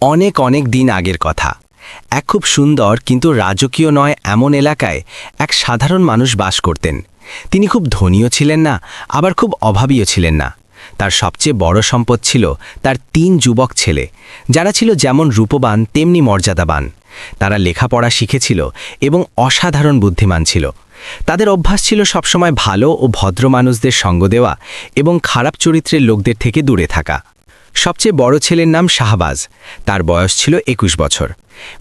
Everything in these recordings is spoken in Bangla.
অনেক অনেক দিন আগের কথা। এক খুব সুন্দর কিন্তু রাজকীয় নয় এমন এলাকায় এক সাধারণ মানুষ বাস করতেন। তিনি খুব ধনীও ছিলেন না, আবার খুব অভাবীও ছিলেন না। তার সবচেয়ে বড় সম্পদ ছিল তার তিন যুবক ছেলে। যারা ছিল যেমন রূপবান, তেমনি মর্যাদাবান। তারা লেখাপড়া শিখেছিল এবং অসাধারণ বুদ্ধিমান ছিল। তাদের অভ্যাস ছিল সবসময় ভালো ও ভদ্র মানুষদের সঙ্গ দেওয়া এবং খারাপ চরিত্রের লোকদের থেকে দূরে থাকা। সবচেয়ে বড় ছেলের নাম শাহবাজ। তার বয়স ছিল একুশ বছর।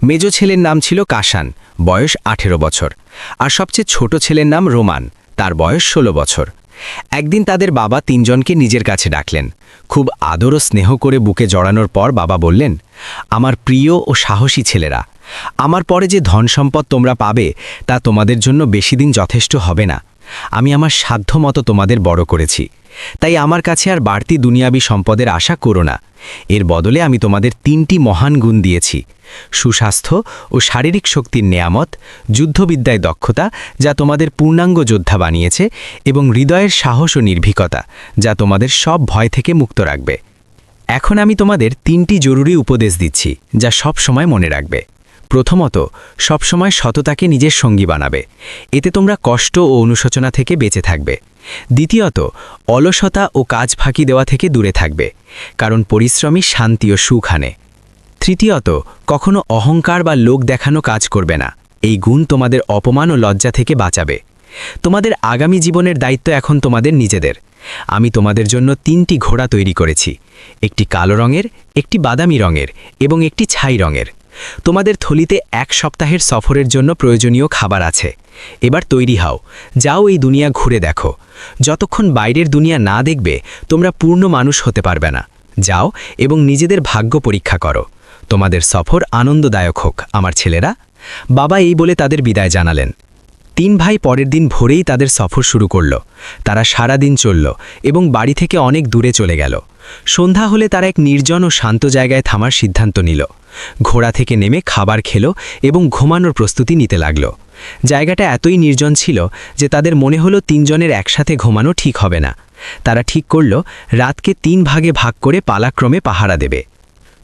মেজ ছেলের নাম ছিল কাসান, বয়স আঠেরো বছর। আর সবচেয়ে ছোট ছেলের নাম রোমান, তার বয়স ষোলো বছর। একদিন তাদের বাবা তিনজনকে নিজের কাছে ডাকলেন। খুব আদর ও স্নেহ করে বুকে জড়ানোর পর বাবা বললেন, আমার প্রিয় ও সাহসী ছেলেরা, আমার পরে যে ধন সম্পদ তোমরা পাবে, তা তোমাদের জন্য বেশি দিন যথেষ্ট হবে না। আমি আমার সাধ্যমতো তোমাদের বড় করেছি। তাই আমার কাছে আর বাড়তি দুনিয়াবি সম্পদের আশা করো না। এর বদলে আমি তোমাদের তিনটি মহান গুণ দিয়েছি। সুস্বাস্থ্য ও শারীরিক শক্তির নেয়ামত, যুদ্ধবিদ্যায় দক্ষতা, যা তোমাদের পূর্ণাঙ্গ যোদ্ধা বানিয়েছে, এবং হৃদয়ের সাহস ও নির্ভীকতা, যা তোমাদের সব ভয় থেকে মুক্ত রাখবে। এখন আমি তোমাদের তিনটি জরুরি উপদেশ দিচ্ছি, যা সব সময় মনে রাখবে। প্রথমত, সবসময় সততাকে নিজের সঙ্গী বানাবে। এতে তোমরা কষ্ট ও অনুশোচনা থেকে বেঁচে থাকবে। দ্বিতীয়ত, অলসতা ও কাজ ফাঁকি দেওয়া থেকে দূরে থাকবে, কারণ পরিশ্রমী শান্তি ও সুখ আনে। তৃতীয়ত, কখনো অহংকার বা লোক দেখানো কাজ করবে না। এই গুণ তোমাদের অপমান ও লজ্জা থেকে বাঁচাবে। তোমাদের আগামী জীবনের দায়িত্ব এখন তোমাদের নিজেদের। আমি তোমাদের জন্য তিনটি ঘোড়া তৈরি করেছি, একটি কালো রঙের, একটি বাদামি রঙের এবং একটি ছাই রঙের। তোমাদের থলিতে এক সপ্তাহের সফরের জন্য প্রয়োজনীয় খাবার আছে। এবার তৈরি হও। যাও এই দুনিয়া ঘুরে দেখো। যতক্ষণ বাইরের দুনিয়া না দেখবে, তোমরা পূর্ণ মানুষ হতে পারবে না। যাও এবং নিজেদের ভাগ্য পরীক্ষা করো। তোমাদের সফর আনন্দদায়ক হোক, আমার ছেলেরা। বাবা এই বলে তাদের বিদায় জানালেন। তিন ভাই পরের দিন ভোরেই তাদের সফর শুরু করল। তারা সারা দিন চলল এবং বাড়ি থেকে অনেক দূরে চলে গেল। সন্ধ্যা হলে তারা এক নির্জন ও শান্ত জায়গায় থামার সিদ্ধান্ত নিল। ঘোড়া থেকে নেমে খাবার খেলো এবং ঘুমানোর প্রস্তুতি নিতে লাগল। জায়গাটা এতই নির্জন ছিল যে তাদের মনে হলো তিনজনের একসাথে ঘুমানো ঠিক হবে না। তারা ঠিক করল রাতকে তিন ভাগে ভাগ করে পালাক্রমে পাহারা দেবে।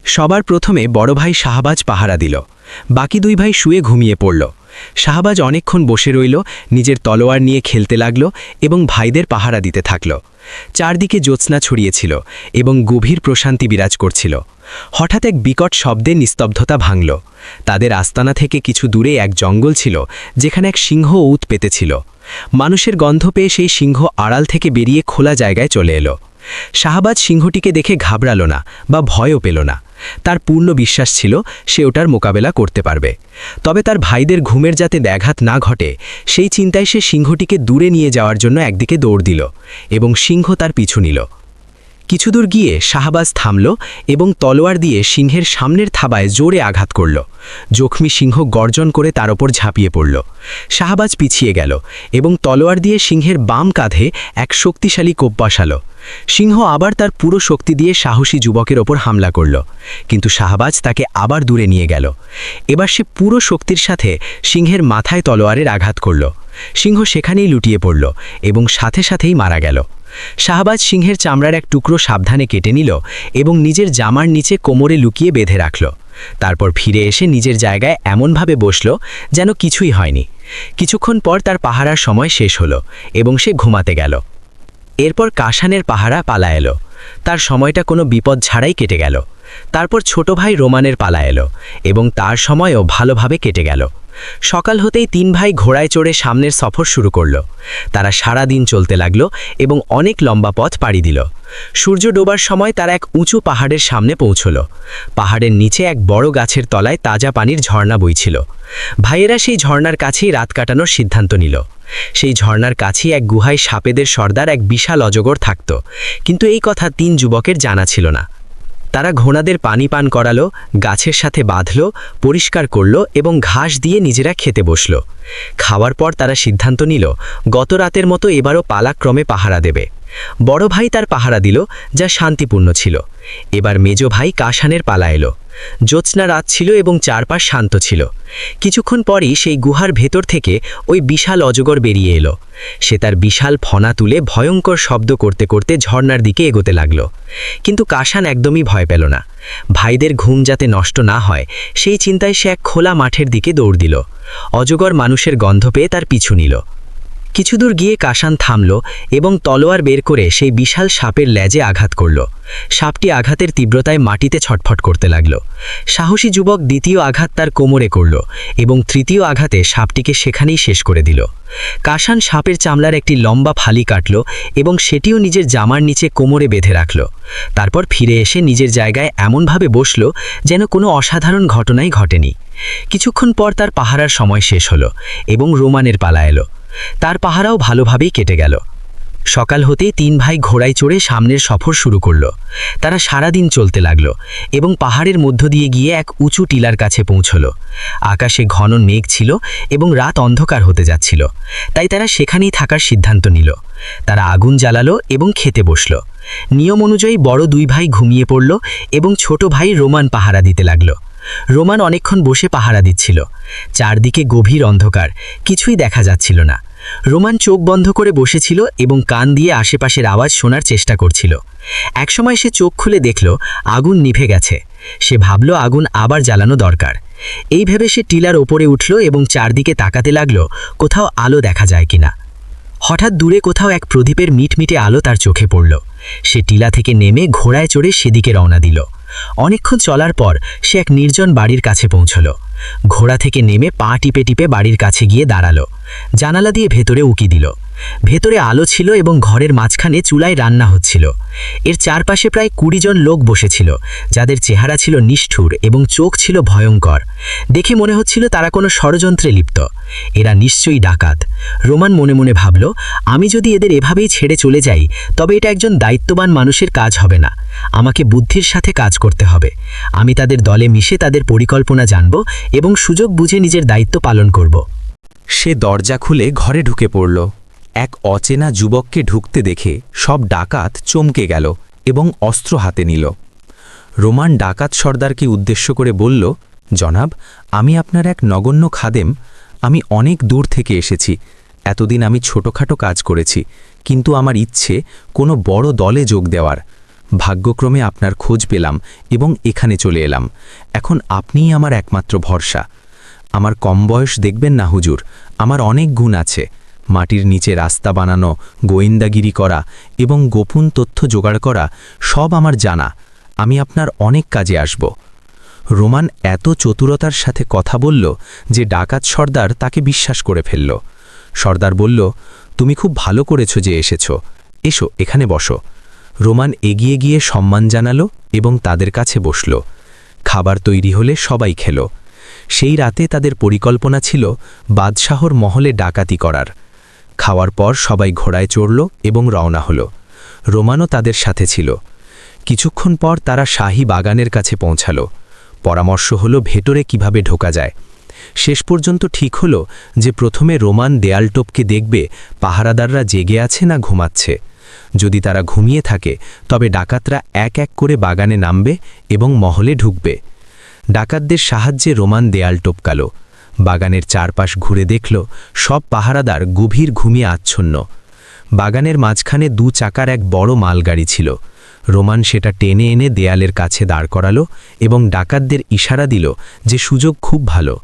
সবার প্রথমে বড় ভাই শাহবাজ পাহারা দিল। বাকি দুই ভাই শুয়ে ঘুমিয়ে পড়ল। শাহবাজ অনেকক্ষণ বসে রইল, নিজের তলোয়ার নিয়ে খেলতে লাগল এবং ভাইদের পাহারা দিতে থাকল। চারদিকে জ্যোৎস্না ছড়িয়েছিল এবং গভীর প্রশান্তি বিরাজ করছিল। হঠাৎ এক বিকট শব্দে নিস্তব্ধতা ভাঙল। তাদের আস্তানা থেকে কিছু দূরে এক জঙ্গল ছিল, যেখানে এক সিংহ উত পেতেছিল মানুষের গন্ধ পেয়ে সেই সিংহ আড়াল থেকে বেরিয়ে খোলা জায়গায় চলে এলো। শাহবাজ সিংহটিকে দেখে ঘাবড়াল না বা ভয়ও পেল না। তার পূর্ণ বিশ্বাস ছিল সে ওটার মোকাবেলা করতে পারবে। তবে তার ভাইদের ঘুমের যাতে ব্যাঘাত না ঘটে, সেই চিন্তায় সে সিংহটিকে দূরে নিয়ে যাওয়ার জন্য একদিকে দৌড় দিল এবং সিংহ তার পিছু নিল। কিছুদূর গিয়ে শাহবাজ থামল এবং তলোয়ার দিয়ে সিংহের সামনের থাবায় জোরে আঘাত করল। জখমি সিংহ গর্জন করে তার ওপর ঝাঁপিয়ে পড়ল। শাহবাজ পিছিয়ে গেল এবং তলোয়ার দিয়ে সিংহের বাম কাঁধে এক শক্তিশালী কোপ বসালো। সিংহ আবার তার পুরো শক্তি দিয়ে সাহসী যুবকের ওপর হামলা করল, কিন্তু শাহবাজ তাকে আবার দূরে নিয়ে গেল। এবার সে পুরো শক্তির সাথে সিংহের মাথায় তলোয়ারের আঘাত করল। সিংহ সেখানেই লুটিয়ে পড়ল এবং সাথে সাথেই মারা গেল। শাহবাজ সিংহের চামড়ার এক টুকরো সাবধানে কেটে নিল এবং নিজের জামার নিচে কোমরে লুকিয়ে বেঁধে রাখল। তারপর ফিরে এসে নিজের জায়গায় এমনভাবে বসল যেন কিছুই হয়নি। কিছুক্ষণ পর তার পাহারার সময় শেষ হলো এবং সে ঘুমাতে গেল। এরপর কাশানের পাহারা পালা এলো। তার সময়টা কোনো বিপদ ছাড়াই কেটে গেল। তারপর ছোট ভাই রোমানের পালা এলো এবং তার সময়ও ভালোভাবে কেটে গেল। সকাল হতেই তিন ভাই ঘোড়ায় চড়ে সামনের সফর শুরু করল। তারা সারা দিন চলতে লাগল এবং অনেক লম্বা পথ পাড়ি দিল। সূর্য ডোবার সময় তারা এক উঁচু পাহাড়ের সামনে পৌঁছল। পাহাড়ের নিচে এক বড় গাছের তলায় তাজা পানির ঝর্ণা বইছিল। ভাইয়েরা সেই ঝর্ণার কাছেই রাত কাটানোর সিদ্ধান্ত নিল। সেই ঝর্ণার কাছেই এক গুহায় সাপেদের সর্দার এক বিশাল অজগর থাকত। কিন্তু এই কথা তিন যুবকের জানা ছিল না। তারা ঘোড়াদের পানি পান করালো, গাছের সাথে বাঁধল, পরিষ্কার করল এবং ঘাস দিয়ে নিজেরা খেতে বসল। খাওয়ার পর তারা সিদ্ধান্ত নিল, গত রাতের মতো এবারও পালাক্রমে পাহারা দেবে। বড় ভাই তার পাহারা দিল, যা শান্তিপূর্ণ ছিল। এবার মেজ ভাই কাশানের পালা এলো। জ্যোৎস্না রাত ছিল এবং চারপাশ শান্ত ছিল। কিছুক্ষণ পরই সেই গুহার ভেতর থেকে ওই বিশাল অজগর বেরিয়ে এলো। সে তার বিশাল ফনা তুলে ভয়ঙ্কর শব্দ করতে করতে ঝর্নার দিকে এগোতে লাগল। কিন্তু কাশান একদমই ভয় পেল না। ভাইদের ঘুম যাতে নষ্ট না হয়, সেই চিন্তায় সে এক খোলা মাঠের দিকে দৌড় দিল। অজগর মানুষের গন্ধ পেয়ে তার পিছু নিল। কিছুদূর গিয়ে কাশান থামল এবং তলোয়ার বের করে সেই বিশাল সাপের লেজে আঘাত করল। সাপটি আঘাতের তীব্রতায় মাটিতে ছটফট করতে লাগল। সাহসী যুবক দ্বিতীয় আঘাত তার কোমরে করল এবং তৃতীয় আঘাতে সাপটিকে সেখানেই শেষ করে দিল। কাশান সাপের চামলার একটি লম্বা ফালি কাটল এবং সেটিও নিজের জামার নিচে কোমরে বেঁধে রাখল। তারপর ফিরে এসে নিজের জায়গায় এমনভাবে বসল যেন কোনো অসাধারণ ঘটনাই ঘটেনি। কিছুক্ষণ পর তার পাহারার সময় শেষ হলো এবং রোমানের পালা এলো। তার পাহারাও ভালোভাবেই কেটে গেল। সকাল হতেই তিন ভাই ঘোড়ায় চড়ে সামনের সফর শুরু করল। তারা সারাদিন চলতে লাগল এবং পাহাড়ের মধ্য দিয়ে গিয়ে এক উঁচু টিলার কাছে পৌঁছলো। আকাশে ঘন মেঘ ছিল এবং রাত অন্ধকার হতে যাচ্ছিল। তাই তারা সেখানেই থাকার সিদ্ধান্ত নিল। তারা আগুন জ্বালালো এবং খেতে বসল। নিয়ম অনুযায়ী বড় দুই ভাই ঘুমিয়ে পড়ল এবং ছোট ভাই রোমান পাহারা দিতে লাগল। রোমান অনেকক্ষণ বসে পাহারা দিচ্ছিল। চারদিকে গভীর অন্ধকার, কিছুই দেখা যাচ্ছিল না। রোমান চোখ বন্ধ করে বসেছিল এবং কান দিয়ে আশেপাশের আওয়াজ শোনার চেষ্টা করছিল। একসময় সে চোখ খুলে দেখল, আগুন নিভে গেছে। সে ভাবল, আগুন আবার জ্বালানো দরকার। এই ভেবে সে টিলার ওপরে উঠল এবং চারদিকে তাকাতে লাগল, কোথাও আলো দেখা যায় কিনা। হঠাৎ দূরে কোথাও এক প্রদীপের মিটমিটে আলো তার চোখে পড়ল। সে টিলা থেকে নেমে ঘোড়ায় চড়ে সেদিকে রওনা দিল। অনেকক্ষণ চলার পর সে এক নির্জন বাড়ির কাছে পৌঁছল। ঘোড়া থেকে নেমে পা টিপে টিপে বাড়ির কাছে গিয়ে দাঁড়াল। জানালা দিয়ে ভেতরে উকি দিল। ভেতরে আলো ছিল এবং ঘরের মাঝখানে চুলায় রান্না হচ্ছিল। এর চারপাশে প্রায় কুড়ি জন লোক বসেছিল, যাদের চেহারা ছিল নিষ্ঠুর এবং চোখ ছিল ভয়ঙ্কর। দেখে মনে হচ্ছিল তারা কোনো ষড়যন্ত্রে লিপ্ত। এরা নিশ্চয়ই ডাকাত। রোমান মনে মনে ভাবল, আমি যদি এদের এভাবেই ছেড়ে চলে যাই, তবে এটা একজন দায়িত্ববান মানুষের কাজ হবে না। আমাকে বুদ্ধির সাথে কাজ করতে হবে। আমি তাদের দলে মিশে তাদের পরিকল্পনা জানব এবং সুযোগ বুঝে নিজের দায়িত্ব পালন করব। সে দরজা খুলে ঘরে ঢুকে পড়ল। এক অচেনা যুবককে ঢুকতে দেখে সব ডাকাত চমকে গেল এবং অস্ত্র হাতে নিল। রোমান ডাকাত সর্দারকে উদ্দেশ্য করে বলল, জনাব, আমি আপনার এক নগণ্য খাদেম। আমি অনেক দূর থেকে এসেছি। এতদিন আমি ছোটখাটো কাজ করেছি, কিন্তু আমার ইচ্ছে কোনো বড় দলে যোগ দেওয়ার। ভাগ্যক্রমে আপনার খোঁজ পেলাম এবং এখানে চলে এলাম। এখন আপনিই আমার একমাত্র ভরসা। আমার কম বয়স দেখবেন না হুজুর, আমার অনেক গুণ আছে। মাটির নিচে রাস্তা বানানো, গোয়েন্দাগিরি করা এবং গোপন তথ্য জোগাড় করা সব আমার জানা। আমি আপনার অনেক কাজে আসব। রোমান এত চতুরতার সাথে কথা বলল যে ডাকাত সর্দার তাকে বিশ্বাস করে ফেলল। সর্দার বলল, তুমি খুব ভালো করেছ যে এসেছ। এসো, এখানে বসো। রোমান এগিয়ে গিয়ে সম্মান জানালো এবং তাদের কাছে বসল। খাবার তৈরি হলে সবাই খেল। সেই রাতে তাদের পরিকল্পনা ছিল বাদশাহর মহলে ডাকাতি করার। খাওয়ার পর সবাই ঘোড়ায় চড়ল এবং রওনা হল। রোমানও তাদের সাথে ছিল। কিছুক্ষণ পর তারা শাহী বাগানের কাছে পৌঁছাল। পরামর্শ হলো ভেতরে কীভাবে ঢোকা যায়। শেষ পর্যন্ত ঠিক হলো যে প্রথমে রোমান দেয়ালটোপকে দেখবে পাহারাদাররা জেগে আছে না ঘুমাচ্ছে। যদি তারা ঘুমিয়ে থাকে, তবে ডাকাতরা এক এক করে বাগানে নামবে এবং মহলে ঢুকবে। ডাকাতদের সাহায্যে রোমান দেয়াল টোপকাল। বাগানের চারপাশ ঘুরে দেখল, সব পাহারাদার গভীর ঘুমিয়ে আচ্ছন্ন। বাগানের মাঝখানে দু চাকার এক বড় মালগাড়ি ছিল। রোমান সেটা টেনে এনে দেয়ালের কাছে দাঁড় করালো এবং ডাকাতদের ইশারা দিল যে সুযোগ খুব ভালো।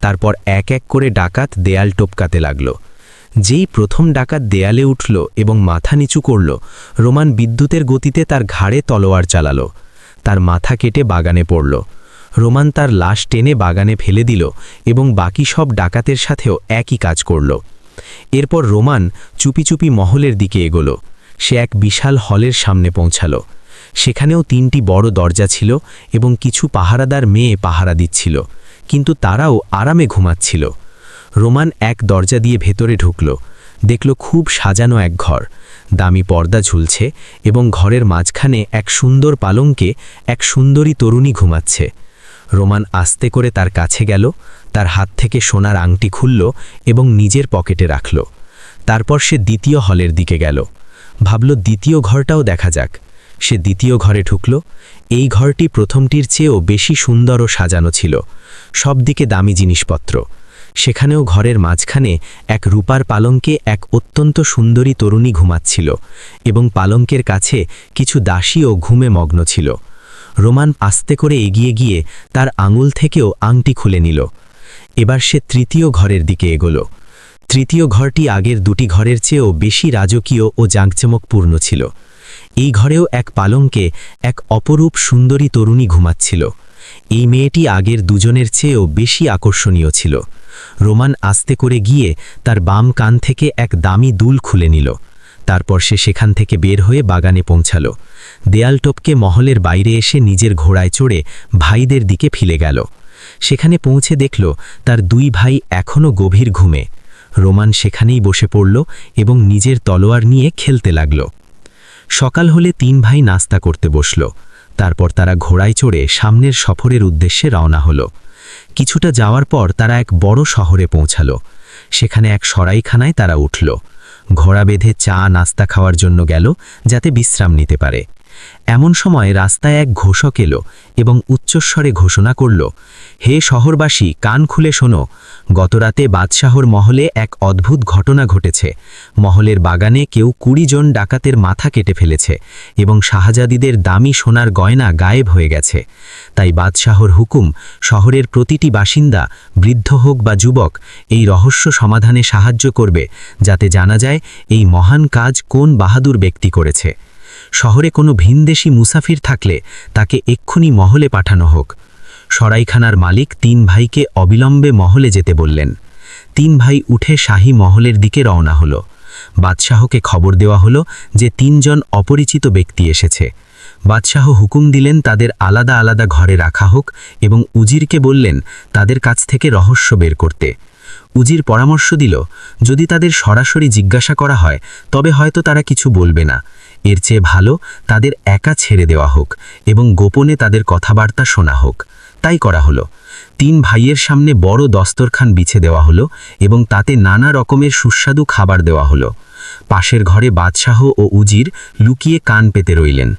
তারপর এক এক করে ডাকাত দেয়াল টোপকাতে লাগল। যেই প্রথম ডাকাত দেয়ালে উঠল এবং মাথা নিচু করল, রোমান বিদ্যুতের গতিতে তার ঘাড়ে তলোয়ার চালালো। তার মাথা কেটে বাগানে পড়ল। রোমান তার লাশ টেনে বাগানে ফেলে দিল এবং বাকি সব ডাকাতের সাথেও একই কাজ করল। এরপর রোমান চুপি চুপি মহলের দিকে এগোল। সে এক বিশাল হলের সামনে পৌঁছাল। সেখানেও তিনটি বড় দরজা ছিল এবং কিছু পাহারাদার মেয়ে পাহারা দিচ্ছিল, কিন্তু তারাও আরামে ঘুমাচ্ছিল। রোমান এক দরজা দিয়ে ভেতরে ঢুকল। দেখল খুব সাজানো এক ঘর। দামি পর্দা ঝুলছে এবং ঘরের মাঝখানে এক সুন্দর পালঙ্কে এক সুন্দরী তরুণী ঘুমাচ্ছে। রোমান আস্তে করে তার কাছে গেল, তার হাত থেকে সোনার আংটি খুলল এবং নিজের পকেটে রাখল। তারপর সে দ্বিতীয় হলের দিকে গেল। ভাবল, দ্বিতীয় ঘরটাও দেখা যাক। সে দ্বিতীয় ঘরে ঢুকল। এই ঘরটি প্রথমটির চেয়েও বেশি সুন্দর ও সাজানো ছিল। সব দিকে দামি জিনিসপত্র। সেখানেও ঘরের মাঝখানে এক রূপার পালঙ্কে এক অত্যন্ত সুন্দরী তরুণী ঘুমাচ্ছিল এবং পালঙ্কের কাছে কিছু দাসীও ঘুমে মগ্ন ছিল। রোমান আস্তে করে এগিয়ে গিয়ে তার আঙুল থেকেও আংটি খুলে নিল। এবার সে তৃতীয় ঘরের দিকে এগোল। তৃতীয় ঘরটি আগের দুটি ঘরের চেয়েও বেশি রাজকীয় ও জাঁকজমকপূর্ণ ছিল। এই ঘরেও এক পালঙ্কে এক অপরূপ সুন্দরী তরুণী ঘুমাচ্ছিল। এই মেয়েটি আগের দুজনের চেয়েও বেশি আকর্ষণীয় ছিল। রোমান আস্তে করে গিয়ে তার বাম কান থেকে এক দামি দুল খুলে নিল। তারপর সে সেখান থেকে বের হয়ে বাগানে পৌঁছাল। দেয়াল টপকে মহলের বাইরে এসে নিজের ঘোড়ায় চড়ে ভাইদের দিকে ফিরে গেল। সেখানে পৌঁছে দেখল তার দুই ভাই এখনও গভীর ঘুমে। রোমান সেখানেই বসে পড়ল এবং নিজের তলোয়ার নিয়ে খেলতে লাগল। সকাল হলে তিন ভাই নাস্তা করতে বসল। তারপর তারা ঘোড়ায় চড়ে সামনের সফরের উদ্দেশ্যে রওনা হলো। কিছুটা যাওয়ার পর তারা এক বড় শহরে পৌঁছালো। সেখানে এক সরাইখানায় তারা উঠল। ঘোড়া বেঁধে চা নাস্তা খাওয়ার জন্য গেল যাতে বিশ্রাম নিতে পারে। এমন সময় রাস্তায় এক ঘোষক এলো এবং উচ্চস্বরে ঘোষণা করল, হে শহরবাসী, কান খুলে শোনো। গতরাতে বাদশাহর মহলে এক অদ্ভুত ঘটনা ঘটেছে। মহলের বাগানে কেউ কুড়ি জন ডাকাতের মাথা কেটে ফেলেছে এবং শাহজাদিদের দামি সোনার গয়না গায়েব হয়ে গেছে। তাই বাদশাহর হুকুম, শহরের প্রতিটি বাসিন্দা, বৃদ্ধ হোক বা যুবক, এই রহস্য সমাধানে সাহায্য করবে, যাতে জানা যায় এই মহান কাজ কোন বাহাদুর ব্যক্তি করেছে। শহরে কোনো ভিনদেশি মুসাফির থাকলে তাকে এক্ষুনি মহলে পাঠানো হোক। সরাইখানার মালিক তিন ভাইকে অবিলম্বে মহলে যেতে বললেন। তিন ভাই উঠে শাহী মহলের দিকে রওনা হলো। বাদশাহকে খবর দেওয়া হলো যে তিনজন অপরিচিত ব্যক্তি এসেছে। বাদশাহ হুকুম দিলেন তাদের আলাদা আলাদা ঘরে রাখা হোক এবং উজিরকে বললেন তাদের কাছ থেকে রহস্য বের করতে। উজির পরামর্শ দিল, যদি তাদের সরাসরি জিজ্ঞাসা করা হয়, তবে হয়তো তারা কিছু বলবে না। এর চেয়ে ভালো তাদের একা ছেড়ে দেওয়া হোক এবং গোপনে তাদের কথাবার্তা শোনা হোক। তাই করা হলো। তিন ভাইয়ের সামনে বড় দস্তরখান বিছে দেওয়া হলো এবং তাতে নানা রকমের সুস্বাদু খাবার দেওয়া হলো। পাশের ঘরে বাদশাহ ও উজির লুকিয়ে কান পেতে রইলেন।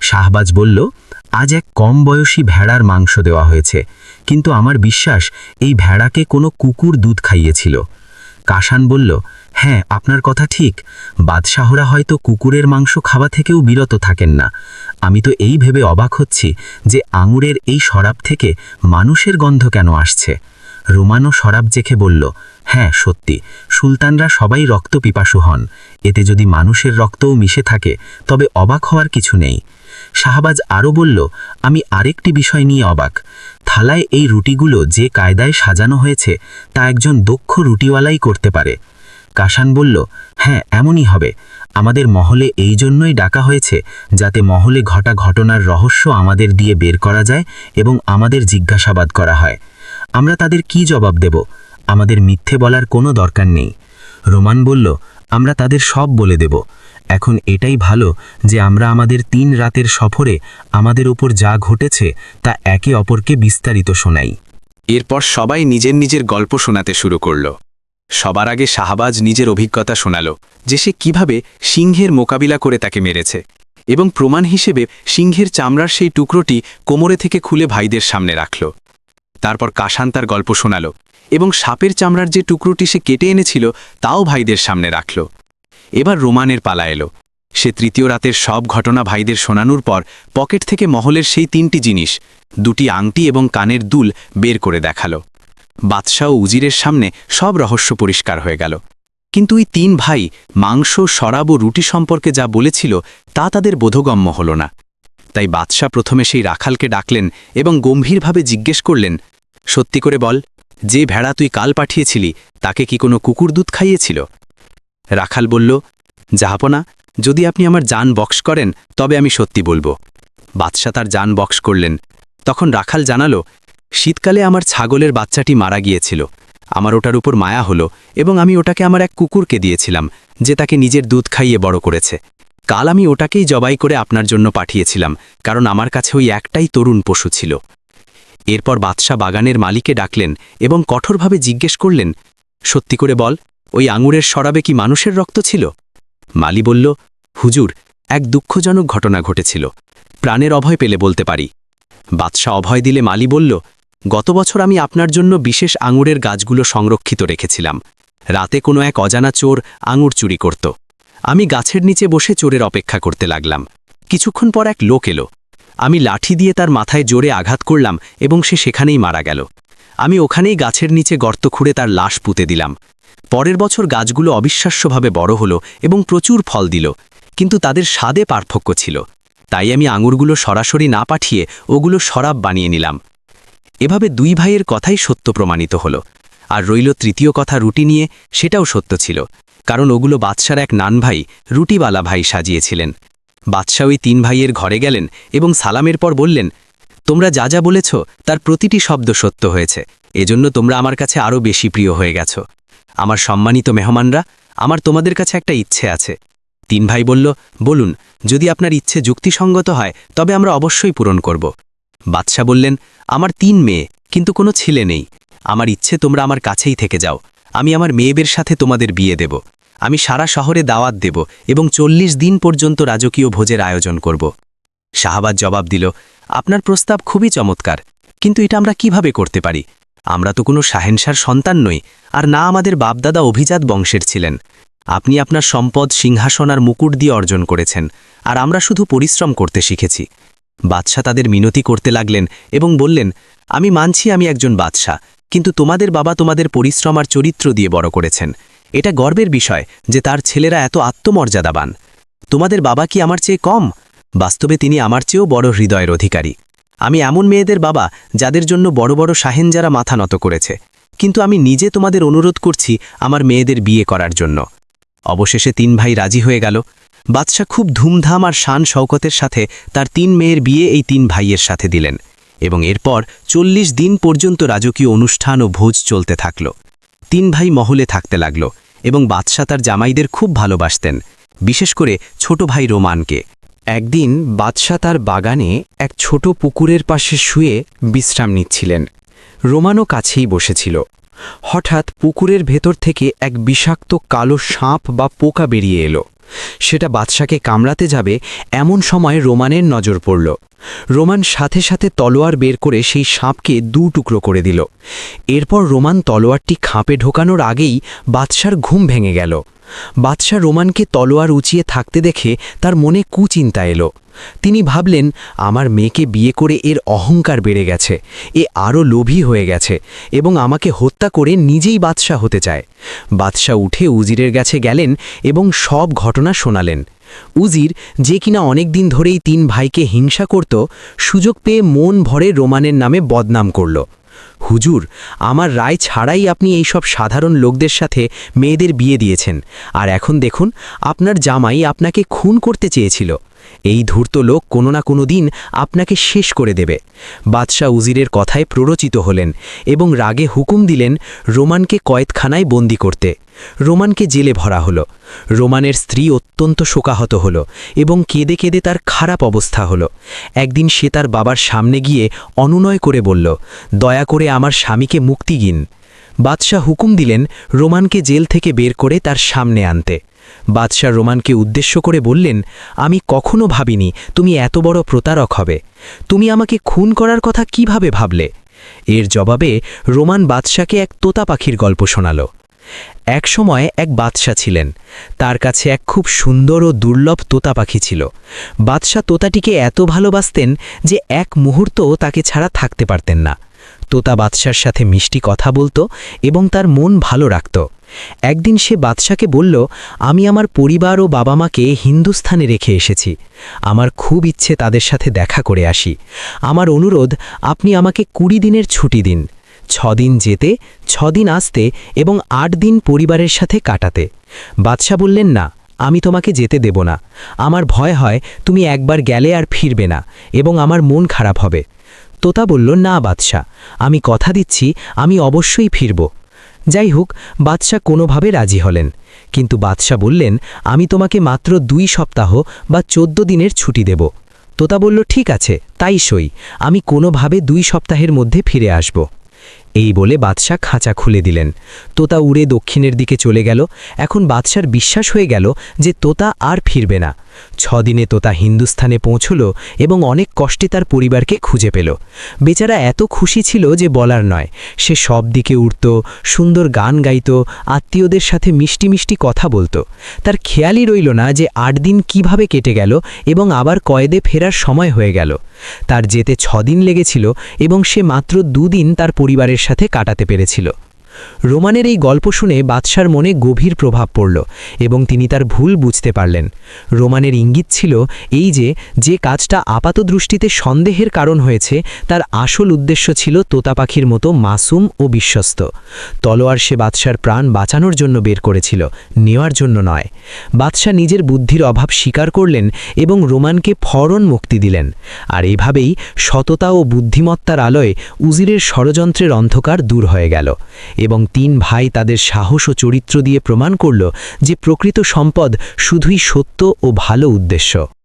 শাহবাজ বলল, আজ এক কম বয়সী ভেড়ার মাংস দেওয়া হয়েছে, কিন্তু আমার বিশ্বাস এই ভেড়াকে কোনো কুকুর দুধ খাইয়েছিল। কাশান বলল হ্যাঁ আপনার কথা ঠিক। বাদশাহরা হয়তো কুকুরের মাংস খাওয়া থেকেও বিরত থাকেন না। আমি তো এই ভেবে অবাক হচ্ছি যে আঙুরের এই শরাব থেকে মানুষের গন্ধ কেন আসছে। রোমানো শরাব জেখে বলল হ্যাঁ সত্যি, সুলতানরা সবাই রক্ত পিপাসু হন। এতে যদি মানুষের রক্তও মিশে থাকে, তবে অবাক হওয়ার কিছু নেই। শাহবাজ আরও বলল, আমি আরেকটি বিষয় নিয়ে অবাক। থালায় এই রুটিগুলো যে কায়দায় সাজানো হয়েছে, তা একজন দক্ষ রুটিওয়ালাই করতে পারে। কাশান বলল হ্যাঁ এমনই হবে। আমাদের মহলে এই জন্যই ডাকা হয়েছে যাতে মহলে ঘটা ঘটনার রহস্য আমাদের দিয়ে বের করা যায় এবং আমাদের জিজ্ঞাসাবাদ করা হয়। আমরা তাদের কি জবাব দেব? আমাদের মিথ্যে বলার কোনো দরকার নেই। রোমান বলল, আমরা তাদের সব বলে দেব। এখন এটাই ভালো যে আমরা আমাদের তিন রাতের সফরে আমাদের ওপর যা ঘটেছে তা একে অপরকে বিস্তারিত শোনাই। এরপর সবাই নিজের নিজের গল্প শোনাতে শুরু করল। সবার আগে শাহবাজ নিজের অভিজ্ঞতা শোনাল যে সে কীভাবে সিংহের মোকাবিলা করে তাকে মেরেছে এবং প্রমাণ হিসেবে সিংহের চামড়ার সেই টুকরোটি কোমরে থেকে খুলে ভাইদের সামনে রাখল। তারপর কাশান তার গল্প শোনাল এবং সাপের চামড়ার যে টুকরোটি সে কেটে এনেছিল তাও ভাইদের সামনে রাখল। এবার রোমানের পালা এলো। সে তৃতীয় রাতের সব ঘটনা ভাইদের শোনানোর পর পকেট থেকে মহলের সেই তিনটি জিনিস, দুটি আংটি এবং কানের দুল বের করে দেখাল। বাদশাহ উজিরের সামনে সব রহস্য পরিষ্কার হয়ে গেল। কিন্তু ওই তিন ভাই মাংস, শরাব ও রুটি সম্পর্কে যা বলেছিল, তা তাদের বোধগম্য হল না। তাই বাদশাহ প্রথমে সেই রাখালকে ডাকলেন এবং গম্ভীরভাবে জিজ্ঞেস করলেন, সত্যি করে বল, যে ভেড়া তুই কাল পাঠিয়েছিলি, তাকে কি কোনো কুকুর দুধ খাইয়েছিল? রাখাল বলল জাহাপনা যদি আপনি আমার যান বক্স করেন, তবে আমি সত্যি বলব। বাদশাহ তার যান বক্স করলেন। তখন রাখাল জানালো শীতকালে আমার ছাগলের বাচ্চাটি মারা গিয়েছিল। আমার ওটার উপর মায়া হলো এবং আমি ওটাকে আমার এক কুকুরকে দিয়েছিলাম, যে তাকে নিজের দুধ খাইয়ে বড় করেছে। কাল আমি ওটাকেই জবাই করে আপনার জন্য পাঠিয়েছিলাম, কারণ আমার কাছে ওই একটাই তরুণ পশু ছিল। এরপর বাদশাহ বাগানের মালিকে ডাকলেন এবং কঠোরভাবে জিজ্ঞেস করলেন, সত্যি করে বল, ওই আঙুরের সরাবে কি মানুষের রক্ত ছিল? মালি বলল, হুজুর, এক দুঃখজনক ঘটনা ঘটেছিল। প্রাণের অভয় পেলে বলতে পারি। বাদশাহ অভয় দিলে মালি বলল গত বছর আমি আপনার জন্য বিশেষ আঙুরের গাছগুলো সংরক্ষিত রেখেছিলাম। রাতে কোনো এক অজানা চোর আঙুর চুরি করত। আমি গাছের নিচে বসে চোরের অপেক্ষা করতে লাগলাম। কিছুক্ষণ পর এক লোক এলো। আমি লাঠি দিয়ে তার মাথায় জোরে আঘাত করলাম এবং সে সেখানেই মারা গেল। আমি ওখানেই গাছের নিচে গর্ত খুঁড়ে তার লাশ পুঁতে দিলাম। পরের বছর গাছগুলো অবিশ্বাস্যভাবে বড় হলো এবং প্রচুর ফল দিল, কিন্তু তাদের স্বাদে পার্থক্য ছিল। তাই আমি আঙুরগুলো সরাসরি না পাঠিয়ে ওগুলো শরাব বানিয়ে নিলাম। এভাবে দুই ভাইয়ের কথাই সত্য প্রমাণিত হল, আর রইল তৃতীয় কথা রুটি নিয়ে, সেটাও সত্য ছিল, কারণ ওগুলো বাদশার এক নান ভাই রুটিওয়ালা ভাই সাজিয়েছিলেন। বাদশাহ ওই তিন ভাইয়ের ঘরে গেলেন এবং সালামের পর বললেন, তোমরা যা যা বলেছ, তার প্রতিটি শব্দ সত্য হয়েছে, এজন্য তোমরা আমার কাছে আরও বেশি প্রিয় হয়ে গেছ। আমার সম্মানিত মেহমানরা, আমার তোমাদের কাছে একটা ইচ্ছে আছে। তিন ভাই বলল, বলুন, যদি আপনার ইচ্ছে যুক্তিসঙ্গত হয়, তবে আমরা অবশ্যই পূরণ করব। বাদশাহ বললেন, আমার তিন মেয়ে, কিন্তু কোনো ছেলে নেই। আমার ইচ্ছে, তোমরা আমার কাছেই থেকে যাও। আমি আমার মেয়েদের সাথে তোমাদের বিয়ে দেব। আমি সারা শহরে দাওয়াত দেব এবং চল্লিশ দিন পর্যন্ত রাজকীয় ভোজের আয়োজন করব। শাহাবাদ জবাব দিল, আপনার প্রস্তাব খুবই চমৎকার, কিন্তু এটা আমরা কীভাবে করতে পারি? আমরা তো কোনো শাহেনশার সন্তান নই, আর না আমাদের বাপদাদা অভিজাত বংশের ছিলেন। আপনি আপনার সম্পদ, সিংহাসন আর মুকুট দিয়ে অর্জন করেছেন, আর আমরা শুধু পরিশ্রম করতে শিখেছি। বাদশাহ তাদের মিনতি করতে লাগলেন এবং বললেন, আমি মানছি আমি একজন বাদশাহ কিন্তু তোমাদের বাবা তোমাদের পরিশ্রম আর চরিত্র দিয়ে বড় করেছেন। এটা গর্বের বিষয় যে তার ছেলেরা এত আত্মমর্যাদাবান। তোমাদের বাবা কি আমার চেয়ে কম? বাস্তবে তিনি আমার চেয়েও বড় হৃদয়ের অধিকারী। আমি এমন মেয়েদের বাবা যাদের জন্য বড় বড় শাহেন যারা মাথা নত করেছে, কিন্তু আমি নিজে তোমাদের অনুরোধ করছি আমার মেয়েদের বিয়ে করার জন্য। অবশেষে তিন ভাই রাজি হয়ে গেল বাদশাহ খুব ধুমধাম আর শান শওকতের সাথে তার তিন মেয়ের বিয়ে এই তিন ভাইয়ের সাথে দিলেন এবং এরপর চল্লিশ দিন পর্যন্ত রাজকীয় অনুষ্ঠান ও ভোজ চলতে থাকল। তিন ভাই মহলে থাকতে লাগল এবং বাদশাহ তার জামাইদের খুব ভালোবাসতেন, বিশেষ করে ছোট ভাই রোমানকে। একদিন বাদশাহ তার বাগানে এক ছোট পুকুরের পাশে শুয়ে বিশ্রাম নিচ্ছিলেন। রোমানও কাছেই বসেছিল। হঠাৎ পুকুরের ভেতর থেকে এক বিষাক্ত কালো সাপ বা পোকা বেরিয়ে এলো। সেটা বাদশাকে কামড়াতে যাবে এমন সময় রোমানের নজর পড়ল। রোমান সাথে সাথে তলোয়ার বের করে সেই সাপকে দু টুকরো করে দিল। এরপর রোমান তলোয়ারটি খাঁপে ঢোকানোর আগেই বাদশার ঘুম ভেঙে গেল। বাদশাহ রোমানকে তলোয়ার উঁচিয়ে থাকতে দেখে তার মনে কুচিন্তা এলো। তিনি ভাবলেন, আমার মেয়েকে বিয়ে করে এর অহংকার বেড়ে গেছে, এ আরও লোভী হয়ে গেছে এবং আমাকে হত্যা করে নিজেই বাদশাহ হতে চায়। বাদশাহ উঠে উজিরের কাছে গেলেন এবং সব ঘটনা শোনালেন। উজির, যে কিনা অনেক দিন ধরেই তিন ভাইকে হিংসা করত, সুযোগ পেয়ে মন ভরে রোমানের নামে বদনাম করল। হুজুর, আমার রায় ছাড়াই আপনি এই সব সাধারণ লোকদের সাথে মেয়েদের বিয়ে দিয়েছেন। আর এখন দেখুন, আপনার জামাই আপনাকে খুন করতে চেয়েছিল। এই ধূর্ত লোক কোনো না কোনো দিন আপনাকে শেষ করে দেবে। বাদশাহ উজিরের কথায় প্ররোচিত হলেন এবং রাগে হুকুম দিলেন রোমানকে কয়েদখানায় বন্দি করতে। রোমানকে জেলে ভরা হলো। রোমানের স্ত্রী অত্যন্ত শোকাহত হল এবং কেঁদে কেঁদে তার খারাপ অবস্থা হলো। একদিন সে তার বাবার সামনে গিয়ে অনুনয় করে বলল, দয়া করে আমার স্বামীকে মুক্তি গিন বাদশাহ হুকুম দিলেন রোমানকে জেল থেকে বের করে তার সামনে আনতে। বাদশাহ রোমানকে উদ্দেশ্য করে বললেন, আমি কখনো ভাবিনি তুমি এত বড় প্রতারক হবে। তুমি আমাকে খুন করার কথা কীভাবে ভাবলে? এর জবাবে রোমান বাদশাকে এক তোতা পাখির গল্প শোনাল। এক সময় এক বাদশা ছিলেন। তার কাছে এক খুব সুন্দর ও দুর্লভ তোতা পাখি ছিল। বাদশা তোতাটিকে এত ভালোবাসতেন যে এক মুহূর্ত তাকে ছাড়া থাকতে পারতেন না। তোতা বাদশার সাথে মিষ্টি কথা বলতো এবং তার মন ভালো রাখত। একদিন সে বাদশাকে বলল, আমি আমার পরিবার ও বাবা মাকে হিন্দুস্থানে রেখে এসেছি। আমার খুব ইচ্ছে তাদের সাথে দেখা করে আসি। আমার অনুরোধ, আপনি আমাকে কুড়ি দিনের ছুটি দিন। ছদিন যেতে, ছদিন আসতে এবং আট দিন পরিবারের সাথে কাটাতে। বাদশাহ বললেন, না, আমি তোমাকে যেতে দেব না। আমার ভয় হয়, তুমি একবার গেলে আর ফিরবে না এবং আমার মন খারাপ হবে। তোতা বলল, না বাদশাহ আমি কথা দিচ্ছি, আমি অবশ্যই ফিরব। যাই হোক বাদশাহ কোনোভাবে রাজি হলেন। কিন্তু বাদশাহ বললেন, আমি তোমাকে মাত্র দুই সপ্তাহ বা চোদ্দ দিনের ছুটি দেব। তোতা বলল, ঠিক আছে, তাই সই। আমি কোনোভাবে দুই সপ্তাহের মধ্যে ফিরে আসব। এই বলে বাদশাহ খাঁচা খুলে দিলেন। তোতা উড়ে দক্ষিণের দিকে চলে গেল। এখন বাদশার বিশ্বাস হয়ে গেল যে তোতা আর ফিরবে না। ছদিনে তোতা হিন্দুস্থানে পৌঁছল এবং অনেক কষ্টে তার পরিবারকে খুঁজে পেল। বেচারা এত খুশি ছিল যে বলার নয়। সে সব দিকে উঠত, সুন্দর গান গাইত, আত্মীয়দের সাথে মিষ্টি মিষ্টি কথা বলতো। তার খেয়ালই রইল না যে আট দিন কীভাবে কেটে গেল এবং আবার কয়েদে ফেরার সময় হয়ে গেল। তার যেতে ছদিন লেগেছিল এবং সে মাত্র দুদিন তার পরিবারের সাথে কাটাতে পেরেছিল। রোমানের এই গল্প শুনে বাদশার মনে গভীর প্রভাব পড়ল এবং তিনি তার ভুল বুঝতে পারলেন। রোমানের ইঙ্গিত ছিল এই যে যে কাজটা আপাত দৃষ্টিতে সন্দেহের কারণ হয়েছে, তার আসল উদ্দেশ্য ছিল তোতা পাখির মতো মাসুম ও বিশ্বস্ত। তলোয়ার সে বাদশার প্রাণ বাঁচানোর জন্য বের করেছিল, নেওয়ার জন্য নয়। বাদশাহ নিজের বুদ্ধির অভাব স্বীকার করলেন এবং রোমানকে ফরন মুক্তি দিলেন। আর এভাবেই সততা ও বুদ্ধিমত্তার আলোয় উজিরের ষড়যন্ত্রের অন্ধকার দূর হয়ে গেল। এবং তিন ভাই তাদের সাহস ও চরিত্র দিয়ে প্রমাণ করল যে প্রকৃত সম্পদ শুধুই সত্য ও ভালো উদ্দেশ্য।